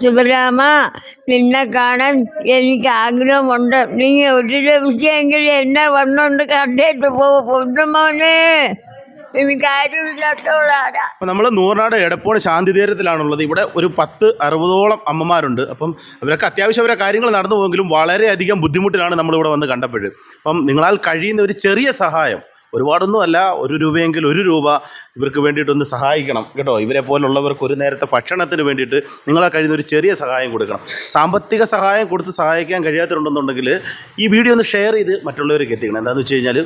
ശിവരാമ നിന്നെ കാണാൻ എനിക്ക് ആഗ്രഹമുണ്ട്. നീ ഒരു ദിവസമെങ്കിലും എന്നെ വന്നോണ്ട് കണ്ടിട്ട് പോകും പൊന്നുമോനെ അപ്പൊ നമ്മൾ നൂറിനാട് എടപ്പോട് ശാന്തി തീരത്തിലാണുള്ളത് ഇവിടെ ഒരു പത്ത് അറുപതോളം അമ്മമാരുണ്ട്. അപ്പം അവരൊക്കെ അത്യാവശ്യം അവരെ കാര്യങ്ങൾ നടന്നു പോയെങ്കിലും വളരെയധികം ബുദ്ധിമുട്ടിലാണ് നമ്മളിവിടെ വന്ന് കണ്ടപ്പോൾ അപ്പം നിങ്ങളാൽ കഴിയുന്ന ഒരു ചെറിയ സഹായം ഒരുപാടൊന്നും അല്ല ഒരു രൂപയെങ്കിൽ ഒരു രൂപ ഇവർക്ക് വേണ്ടിയിട്ടൊന്ന് സഹായിക്കണം കേട്ടോ. ഇവരെ പോലുള്ളവർക്ക് ഒരു നേരത്തെ ഭക്ഷണത്തിന് വേണ്ടിയിട്ട് നിങ്ങളെ കഴിയുന്ന ഒരു ചെറിയ സഹായം കൊടുക്കണം. സാമ്പത്തിക സഹായം കൊടുത്ത് സഹായിക്കാൻ കഴിയാത്തതുണ്ടെന്നുണ്ടെങ്കിൽ ഈ വീഡിയോ ഒന്ന് ഷെയർ ചെയ്ത് മറ്റുള്ളവർക്ക് എത്തിക്കണം. എന്താണെന്ന് വെച്ച് കഴിഞ്ഞാൽ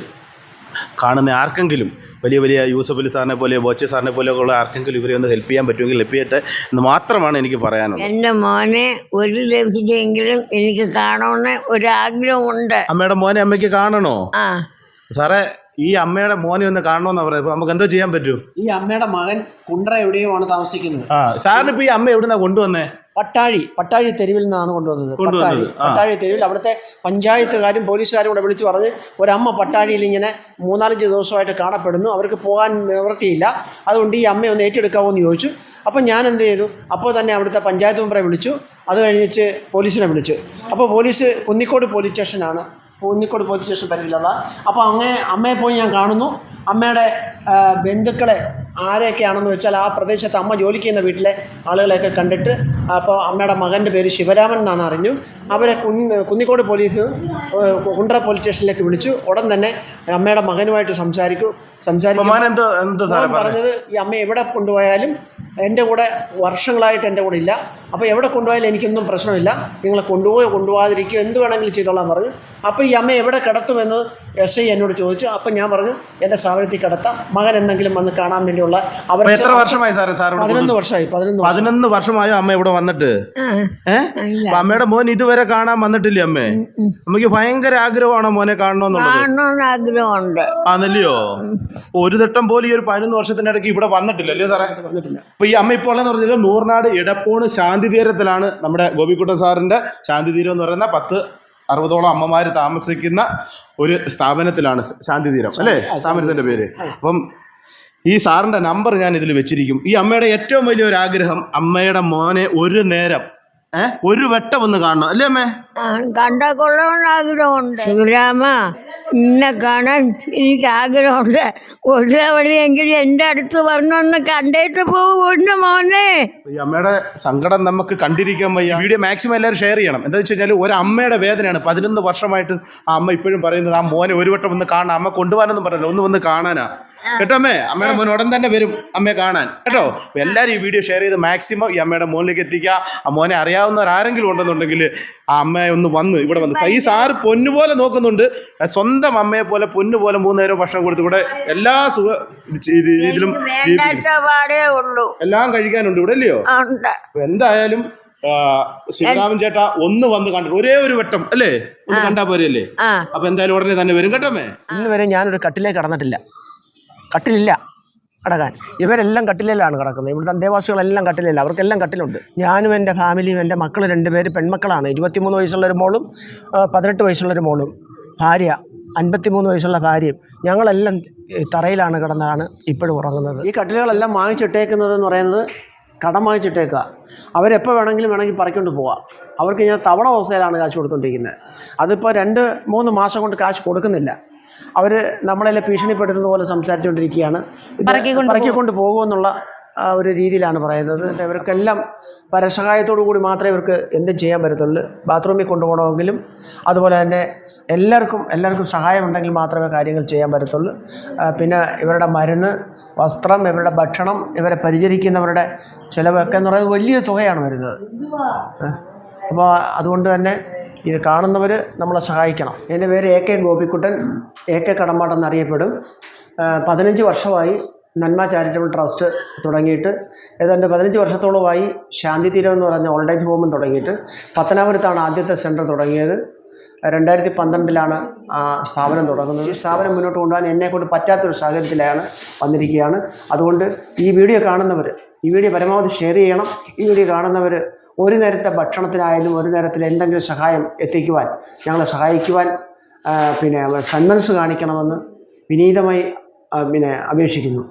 കാണുന്ന ആർക്കെങ്കിലും വലിയ വലിയ യൂസഫ് അലി സാറിനെ പോലെ ബോച്ചെ സാറിനെ പോലെ ഉള്ള ആർക്കെങ്കിലും ഇവരെ ഒന്ന് ഹെൽപ്പ് ചെയ്യാൻ പറ്റുമെങ്കിൽ ഹെൽപ്പ് ചെയ്യട്ടെ എന്ന് മാത്രമാണ് എനിക്ക് പറയാനുള്ളത്. എന്റെ മോനെ ഒരു ലഭിച്ചെങ്കിലും എനിക്ക് കാണണമെന്ന് ഒരാഗ്രഹമുണ്ട്. അമ്മയുടെ മോനെ അമ്മയ്ക്ക് കാണണോ? സാറേ ഈ അമ്മയുടെ മോനെ ഒന്ന് കാണണമെന്നാ പറയാം നമുക്ക് എന്തോ ചെയ്യാൻ പറ്റൂ? ഈ അമ്മയുടെ മകൻ കുണ്ട്ര എവിടെയോ ആണ് താമസിക്കുന്നത്? ആ സാറിന് ഇപ്പൊ ഈ അമ്മ എവിടുന്നാ കൊണ്ടുവന്നേ? പട്ടാഴി പട്ടാഴി തെരുവിൽ നിന്നാണ് കൊണ്ടുവന്നത്. കൊണ്ടുവന്നത്, പട്ടാഴി പട്ടാഴി തെരുവിൽ അവിടുത്തെ പഞ്ചായത്തുകാരും പോലീസുകാരും കൂടെ വിളിച്ച് പറഞ്ഞ് ഒരമ്മ പട്ടാഴിയിൽ ഇങ്ങനെ മൂന്നാലഞ്ച് ദിവസമായിട്ട് കാണപ്പെടുന്നു. അവർക്ക് പോകാൻ നിവൃത്തിയില്ല. അതുകൊണ്ട് ഈ അമ്മയെ ഒന്ന് ഏറ്റെടുക്കാമോ എന്ന് ചോദിച്ചു. അപ്പോൾ ഞാൻ എന്ത് ചെയ്തു? അപ്പോൾ തന്നെ അവിടുത്തെ പഞ്ചായത്ത് മെമ്പറെ വിളിച്ചു. അത് കഴിഞ്ഞിട്ട് പോലീസിനെ വിളിച്ചു. അപ്പോൾ പോലീസ് കുന്നിക്കോട് പോലീസ് സ്റ്റേഷനാണ് കുന്നിക്കോട് പോലീസ് സ്റ്റേഷൻ പരിധിയിലുള്ള അപ്പോൾ അങ്ങേ അമ്മയെ പോയി ഞാൻ കാണുന്നു. അമ്മയുടെ ബന്ധുക്കളെ ആരെയൊക്കെയാണെന്ന് വെച്ചാൽ ആ പ്രദേശത്ത് അമ്മ ജോലി ചെയ്യുന്ന വീട്ടിലെ ആളുകളെയൊക്കെ കണ്ടിട്ട് അപ്പോൾ അമ്മയുടെ മകന്റെ പേര് ശിവരാമൻ എന്നാണ് അറിഞ്ഞു. അവരെ കുന്ന് കുന്നിക്കോട് പോലീസ് കുണ്ട്ര പോലീസ് സ്റ്റേഷനിലേക്ക് വിളിച്ചു. ഉടൻ തന്നെ അമ്മയുടെ മകനുമായിട്ട് സംസാരിക്കും. സംസാരിക്കും പറഞ്ഞത് ഈ അമ്മ എവിടെ കൊണ്ടുപോയാലും എന്റെ കൂടെ വർഷങ്ങളായിട്ട് എന്റെ കൂടെ ഇല്ല. അപ്പോൾ എവിടെ കൊണ്ടുപോയാലും എനിക്കൊന്നും പ്രശ്നമില്ല. നിങ്ങളെ കൊണ്ടുപോയോ കൊണ്ടുപോകാതിരിക്കുകയോ എന്ത് വേണമെങ്കിലും ചെയ്തോളാൻ പറഞ്ഞു. അപ്പോൾ ഈ അമ്മ എവിടെ കിടത്തുമെന്ന് എസ് ഐ എന്നോട് ചോദിച്ചു. അപ്പം ഞാൻ പറഞ്ഞു എന്റെ സ്ഥാപനത്തിൽ കിടത്താം. മകൻ എന്തെങ്കിലും വന്ന് കാണാൻ വേണ്ടിയുള്ള അവർ എത്ര വർഷമായി സാറേ സാർ പതിനൊന്ന് വർഷമായി പതിനൊന്ന് പതിനൊന്ന് വർഷമായോ അമ്മ ഇവിടെ വന്നിട്ട്? ഏഹ് അമ്മയുടെ മോൻ ഇതുവരെ കാണാൻ വന്നിട്ടില്ല അമ്മേ? നമുക്ക് ഭയങ്കര ആഗ്രഹമാണോ മോനെ കാണണമെന്നുള്ളത് കാണണമെന്ന് ആഗ്രഹമുണ്ട്. ആണല്ലയോ? ഒരു തട്ടം പോലും ഈ ഒരു പതിനൊന്ന് വർഷത്തിനിടയ്ക്ക് ഇവിടെ വന്നിട്ടില്ല അല്ലേ സാറേ? വന്നിട്ടില്ല. അപ്പൊ ഈ അമ്മ ഇപ്പോൾ എന്ന് പറഞ്ഞാൽ നൂറിനാട് ഇടപ്പോണ് ശാന്തി തീരത്തിലാണ് നമ്മുടെ ഗോപിക്കുട്ടൻ സാറിന്റെ ശാന്തി തീരം എന്ന് പറയുന്ന പത്ത് അറുപതോളം അമ്മമാർ താമസിക്കുന്ന ഒരു സ്ഥാപനത്തിലാണ് ശാന്തി തീരം അല്ലേ? സ്ഥാപനത്തിന്റെ പേര്. അപ്പം ഈ സാറിന്റെ നമ്പർ ഞാൻ ഇതിൽ വെച്ചിരിക്കും. ഈ അമ്മയുടെ ഏറ്റവും വലിയൊരു ആഗ്രഹം അമ്മയുടെ മോനെ ഒരു നേരം ഏഹ് ഒരു വെട്ടം ഒന്ന് കാണണം. അല്ലേ അമ്മേ? കണ്ട കൊള്ളാഗ്രഹമുണ്ട് ശിവരാമ ഇന്നെ കാണാൻ എനിക്ക് ആഗ്രഹമുണ്ട്. ഒരു തവണയെങ്കിലും എന്റെ അടുത്ത് വന്നൊന്ന് കണ്ടേറ്റ് പോകുന്നു മോനെ. ഈ അമ്മയുടെ സങ്കടം നമുക്ക് കണ്ടിരിക്കാൻ വയ്യ. വീഡിയോ മാക്സിമം എല്ലാവരും ഷെയർ ചെയ്യണം. എന്താ വെച്ച് കഴിഞ്ഞാൽ ഒരു അമ്മയുടെ വേദനയാണ്. പതിനൊന്ന് വർഷമായിട്ട് ആ അമ്മ ഇപ്പോഴും പറയുന്നത് ആ മോനെ ഒരു വട്ടം ഒന്ന് കാണാൻ അമ്മ കൊണ്ടുപോകാനൊന്നും പറഞ്ഞില്ല. ഒന്ന് വന്ന് കാണാനാ. കേട്ടോ അമ്മേ? അമ്മയുടെ മോൻ ഉടൻ തന്നെ വരും അമ്മയെ കാണാൻ. കേട്ടോ? എല്ലാവരും ഈ വീഡിയോ ഷെയർ ചെയ്ത് മാക്സിമം ഈ അമ്മയുടെ മോനിലേക്ക് എത്തിക്കുക. ആ മോനെ അറിയാവുന്നവർ ആരെങ്കിലും ഉണ്ടെന്നുണ്ടെങ്കിൽ ആ അമ്മയെ ഒന്ന് വന്ന് ഇവിടെ വന്ന് ഈ സാറ് പൊന്നുപോലെ നോക്കുന്നുണ്ട്. സ്വന്തം അമ്മയെ പോലെ പൊന്നു പോലെ മൂന്ന് നേരം ഭക്ഷണം കൊടുത്ത് ഇവിടെ എല്ലാ സുഖ രീതിയിലും എല്ലാം കഴിക്കാനുണ്ട് ഇവിടെ അല്ലയോ? എന്തായാലും ശ്രീരാമൻ ശിവരാമൻ ചേട്ടാ ഒന്ന് വന്ന് കണ്ടു ഒരേ ഒരു വട്ടം അല്ലേ? ഒന്ന് കണ്ടാ പോരല്ലേ? അപ്പൊ എന്തായാലും ഉടനെ തന്നെ വരും. കേട്ടോ ഇന്ന് വരെ ഞാനൊരു കട്ടിലേക്ക് കടന്നിട്ടില്ല. കട്ടിലില്ല. കിടക്കാൻ ഇവരെല്ലാം കട്ടിലേലാണ് കിടക്കുന്നത്. ഇവിടുത്തെ അന്തേവാസികളെല്ലാം കട്ടിലില്ല. അവർക്കെല്ലാം കട്ടിലുണ്ട്. ഞാനും എന്റെ ഫാമിലിയും എന്റെ മക്കൾ രണ്ടുപേര് പെൺമക്കളാണ്. ഇരുപത്തിമൂന്ന് വയസ്സുള്ളൊരു മോളും പതിനെട്ട് വയസ്സുള്ളൊരു മോളും. ഭാര്യ അൻപത്തിമൂന്ന് വയസ്സുള്ള ഭാര്യയും. ഞങ്ങളെല്ലാം തറയിലാണ് കിടന്നാണ് ഇപ്പോഴും ഉറങ്ങുന്നത്. ഈ കട്ടിലുകളെല്ലാം വാങ്ങിച്ചിട്ടേക്കുന്നതെന്ന് പറയുന്നത് കടം വാങ്ങിച്ചിട്ടേക്കുക അവരെപ്പോൾ വേണമെങ്കിലും വേണമെങ്കിൽ പറിക്കൊണ്ട് പോവാം. അവർക്ക് ഞാൻ തവണ അവസ്ഥയിലാണ് കാശ് കൊടുത്തുകൊണ്ടിരിക്കുന്നത് അതിപ്പോൾ രണ്ട് മൂന്ന് മാസം കൊണ്ട് കാശ് കൊടുക്കുന്നില്ല. അവർ നമ്മളെല്ലാം ഭീഷണിപ്പെടുത്തുന്ന പോലെ സംസാരിച്ചുകൊണ്ടിരിക്കുകയാണ്. പറക്കിക്കൊണ്ട് പോകുമെന്നുള്ള ഒരു രീതിയിലാണ് പറയുന്നത്. ഇവർക്കെല്ലാം പരസഹായത്തോടു കൂടി മാത്രമേ ഇവർക്ക് എന്തും ചെയ്യാൻ പറ്റത്തുള്ളൂ. ബാത്റൂമിൽ കൊണ്ടുപോകണമെങ്കിലും അതുപോലെ തന്നെ എല്ലാവർക്കും എല്ലാവർക്കും സഹായമുണ്ടെങ്കിൽ മാത്രമേ കാര്യങ്ങൾ ചെയ്യാൻ പറ്റത്തുള്ളൂ. പിന്നെ ഇവരുടെ മരുന്ന് വസ്ത്രം ഇവരുടെ ഭക്ഷണം ഇവരെ പരിചരിക്കുന്നവരുടെ ചിലവൊക്കെ എന്ന് പറയുന്നത് വലിയ തുകയാണ് വരുന്നത്. അപ്പോൾ അതുകൊണ്ട് തന്നെ ഇത് കാണുന്നവർ നമ്മളെ സഹായിക്കണം. എന്റെ പേര് A K Gopikuttan. A K Kadambattu എന്നറിയപ്പെടും. പതിനഞ്ച് വർഷമായി നന്മ ചാരിറ്റബിൾ ട്രസ്റ്റ് തുടങ്ങിയിട്ട് ഏതാണ്ട് പതിനഞ്ച് വർഷത്തോളമായി ശാന്തി തീരം എന്ന് പറഞ്ഞ ഓൾഡ് ഏജ് ഹോമും തുടങ്ങിയിട്ട് പത്തനാപുരത്താണ് ആദ്യത്തെ സെന്റർ തുടങ്ങിയത്. രണ്ടായിരത്തി പന്ത്രണ്ടിലാണ് സ്ഥാപനം തുടങ്ങുന്നത്. ഈ സ്ഥാപനം മുന്നോട്ട് കൊണ്ടുപോകാൻ എന്നെക്കൊണ്ട് പറ്റാത്തൊരു സാഹചര്യത്തിലാണ് വന്നിരിക്കുകയാണ്. അതുകൊണ്ട് ഈ വീഡിയോ കാണുന്നവർ ഈ വീഡിയോ പരമാവധി ഷെയർ ചെയ്യണം. ഈ വീഡിയോ കാണുന്നവർ ഒരു നേരത്തെ ഭക്ഷണത്തിനായാലും ഒരു നേരത്തിൽ എന്തെങ്കിലും സഹായം എത്തിക്കുവാൻ ഞങ്ങളെ സഹായിക്കുവാൻ പിന്നെ സന്മനസ് കാണിക്കണമെന്ന് വിനീതമായി പിന്നെ അപേക്ഷിക്കുന്നു.